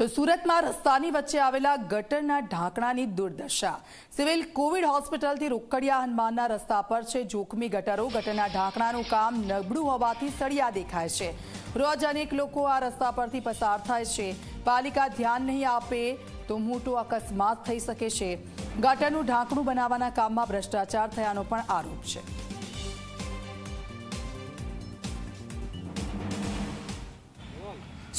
તો સુરતમાં રસ્તાની વચ્ચે આવેલા ગટરના ઢાંકણાની દુર્દશા. સિવિલ કોવિડ હોસ્પિટલથી રોકડિયા હનુમાનના રસ્તા પર છે જોખમી ગટરો. ગટરના ઢાંકણાનું કામ નબળું હોવાથી સળિયા દેખાય છે. રોજ અનેક લોકો આ રસ્તા પરથી પસાર થાય છે. પાલિકા ધ્યાન નહીં આપે તો મોટો અકસ્માત થઈ શકે છે. ગટરનું ઢાંકણું બનાવવાના કામમાં ભ્રષ્ટાચાર થયાનો પણ આરોપ છે.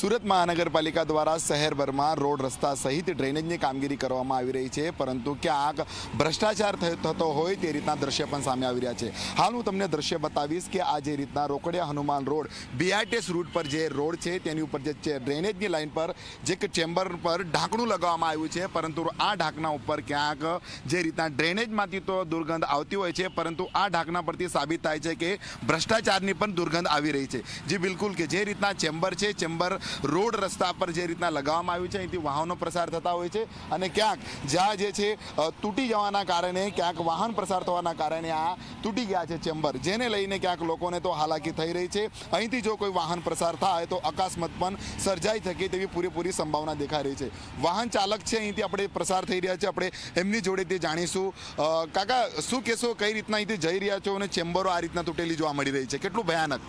સુરત મહાનગરપાલિકા દ્વારા શહેરભરમાં રોડ રસ્તા સહિત ડ્રેનેજની કામગીરી કરવામાં આવી રહી છે, પરંતુ ક્યાંક ભ્રષ્ટાચાર થતો હોય તે રીતના દ્રશ્ય પણ સામે આવી રહ્યા છે. હાલ હું તમને દ્રશ્ય બતાવીશ કે આ જે રીતના Rokadiya Hanuman road BRTS route પર જે રોડ છે, તેની ઉપર જે ડ્રેનેજની લાઇન પર જે ચેમ્બર પર ઢાંકણું લગાવવામાં આવ્યું છે, પરંતુ આ ઢાંકણા ઉપર ક્યાંક જે રીતના ડ્રેનેજમાંથી તો દુર્ગંધ આવતી હોય છે, પરંતુ આ ઢાંકણા પરથી સાબિત થાય છે કે ભ્રષ્ટાચારની પણ દુર્ગંધ આવી રહી છે. જે બિલકુલ કે જે રીતના ચેમ્બર છે, ચેમ્બર રોડ રસ્તા પર જે રીતના લગાવવામાં આવ્યું છે, અહીંથી વાહનો પ્રસાર થતા હોય છે અને ક્યાંક જ્યાં જે છે તૂટી જવાના કારણે, ક્યાંક વાહન પ્રસાર થવાના કારણે આ તૂટી ગયા છે ચેમ્બર. જેને લઈને ક્યાંક લોકોને તો હાલાકી થઈ રહી છે. અહીંથી જો કોઈ વાહન પ્રસાર થાય તો અકસ્માત પણ સર્જાઈ શકે તેવી પૂરેપૂરી સંભાવના દેખાઈ રહી છે. વાહન ચાલક છે, અહીંથી આપણે પ્રસાર થઈ રહ્યા છે. આપણે એમની જોડે તે જાણીશું. કાકા, શું કહેશો? કઈ રીતના અહીંથી જઈ રહ્યા છો અને ચેમ્બરો આ રીતના તૂટેલી જોવા મળી રહી છે? કેટલું ભયાનક.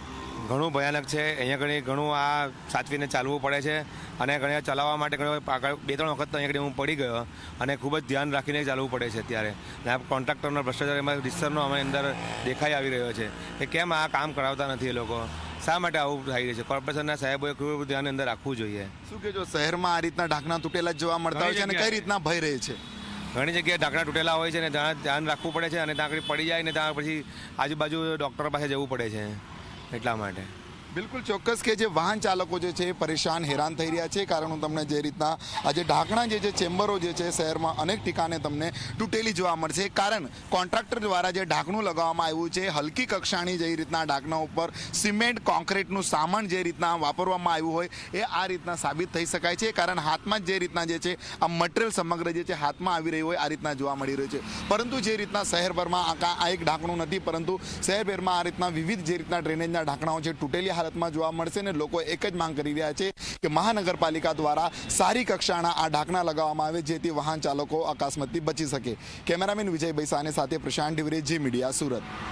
ઘણું ભયાનક છે. અહીંયા ઘણી ઘણું આ સાચવીને ચાલવું પડે છે અને ઘણી ચલાવવા માટે ઘણી આગળ બે ત્રણ વખત તો અહીંયા આગળ હું પડી ગયો અને ખૂબ જ ધ્યાન રાખીને ચાલવું પડે છે અત્યારે. અને આ કોન્ટ્રાક્ટરનો ભ્રષ્ટાચાર એમાં રિસર્ચનો અમે અંદર દેખાઈ આવી રહ્યો છે કે કેમ આ કામ કરાવતા નથી એ લોકો? શા માટે આવું થઈ રહ્યું છે? કોર્પોરેશનના સાહેબોએ ખૂબ ધ્યાન અંદર રાખવું જોઈએ. શું કહેજો શહેરમાં આ રીતના ઢાંકણા તૂટેલા જ જોવા મળતા હોય છે અને કઈ રીતના ભય રહે છે? ઘણી જગ્યાએ ઢાંકણા તૂટેલા હોય છે અને ધ્યાન રાખવું પડે છે અને ત્યાં આગળ પડી જાય ને ત્યાં પછી આજુબાજુ ડૉક્ટર પાસે જવું પડે છે. એટલા માટે. બિલકુલ ચોક્કસ કે જે વાહન ચાલકો જે છે એ પરેશાન, હેરાન થઈ રહ્યા છે. કારણ હું તમને જે રીતના આજે ઢાંકણા જે છે, ચેમ્બરો જે છે, શહેરમાં અનેક ઠિકાણે તમને તૂટેલી જોવા મળશે. કારણ કોન્ટ્રાક્ટર દ્વારા જે ઢાંકણું લગાવવામાં આવ્યું છે, હલકી કક્ષાની જે રીતના ઢાંકણા ઉપર સિમેન્ટ, કોન્ક્રીટનું સામાન જે રીતના વાપરવામાં આવ્યું હોય એ આ રીતના સાબિત થઈ શકાય છે. કારણ હાથમાં જ રીતના જે છે, આ મટીરિયલ સમગ્ર જે છે, હાથમાં આવી રહ્યું હોય આ રીતના જોવા મળી રહ્યું છે. પરંતુ જે રીતના શહેરભરમાં આ એક ઢાંકણું નથી, પરંતુ શહેરભરમાં આ રીતના વિવિધ જે રીતના ડ્રેનેજના ઢાંકણાઓ છે, તૂટેલી હાલતમાં જોવા મળશે ને લોકો એક જ માંગ કરી રહ્યા છે કે મહાનગરપાલિકા દ્વારા સારી કક્ષાના આ ઢાંકણા લગાવવામાં આવે જેથી વાહન ચાલકો અકસ્માતથી બચી શકે. કેમેરામેન વિજય બૈસાને સાથે પ્રશાંત ડિવરે જી મીડિયા સુરત.